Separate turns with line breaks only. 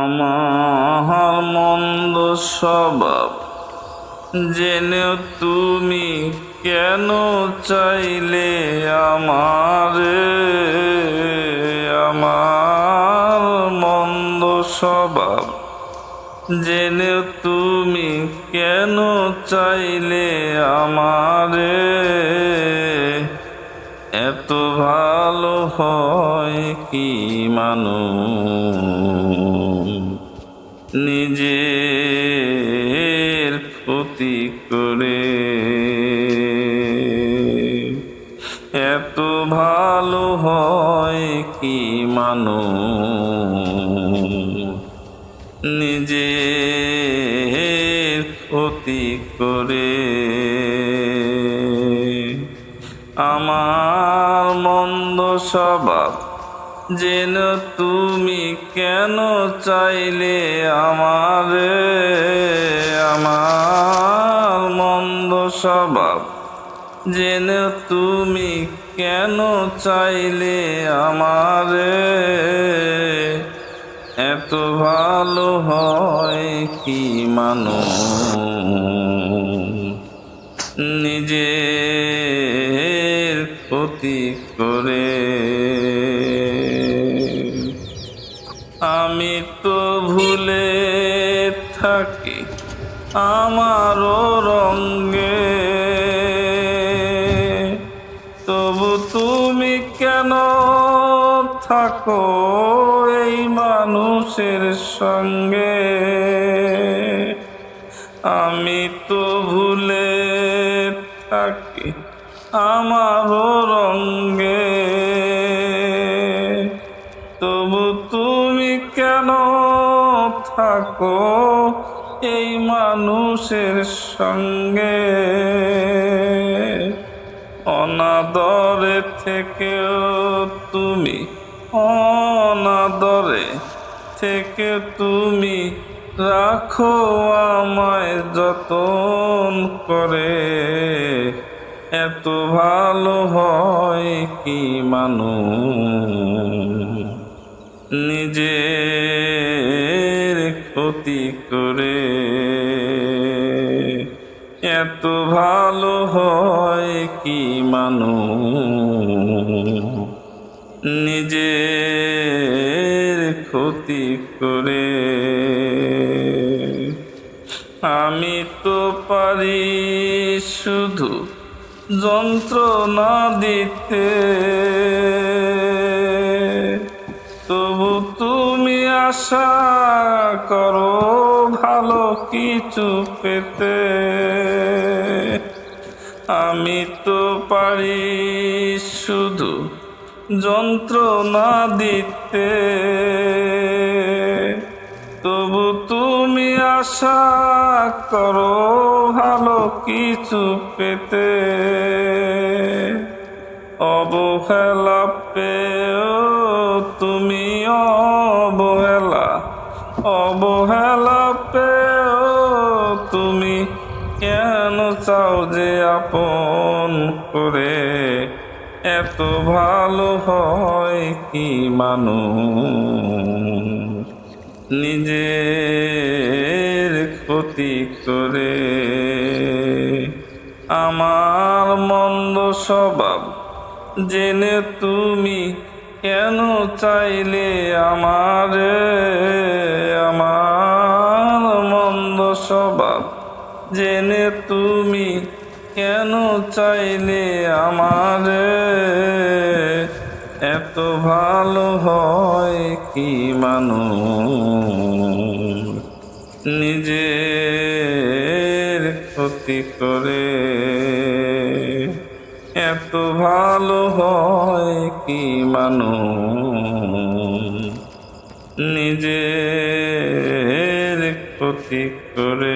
আমার মন্দ স্বভাব। জেনেও তুমি কেন চাইলে আমারে? আমার মন্দ স্বভাব। জেনেও তুমি কেন চাইলে আমারে? এত ভালো হয় কি মানুষ? নিজের ক্ষতি করে। এত ভালো হয় কি মানুষ নিজের ক্ষতি করে। আমার মন্দ স্বভাব যেন তুমি কেন চাইলে আমারে, আমার মন্দ স্বভাব? যেন তুমি কেন চাইলে আমারে, এত ভালো হয় কি মানুষ? নিজের ক্ষতি আমি তো ভুলে থাকি আমারও রঙ্গে তবু তুমি কেন থাকো এই মানুষের সঙ্গে? আমি তো ভুলে থাকি আমারও রঙ্গে থাকো এই মানুষের সঙ্গে। অনাদরে থেকেও তুমি, অনাদরে থেকে তুমি রাখো আমায় যতন করে। এত ভালো হয় কি মানুষ নিজের ক্ষতি করে। এত ভালো হয় কি মানুষ নিজের ক্ষতি করে। আমি তো পারি শুধু যন্ত্রণা দিতে। তবু তুমি আশা করো ভালো কিছু পেতে। আমি তো পারি শুধু যন্ত্রণা দিতে। তবু তুমি আশা করো ভালো কিছু পেতে। অবহেলা পেও তুমি অবহেলা। অবহেলা পেও তুমি কেন চাও যে আপন করে? এত ভালো হয় কি মানুষ? নিজের ক্ষতি করে। আমার মন্দ স্বভাব জেনে তুমি কেন চাইলে আমার আমার মন্দ স্বভাব? জেনে তুমি কেন চাইলে আমার, এত ভালো হয় কি মানুষ? নিজের ক্ষতি করে এত ভালো হয় কি মানুষ? নিজের ক্ষতি করে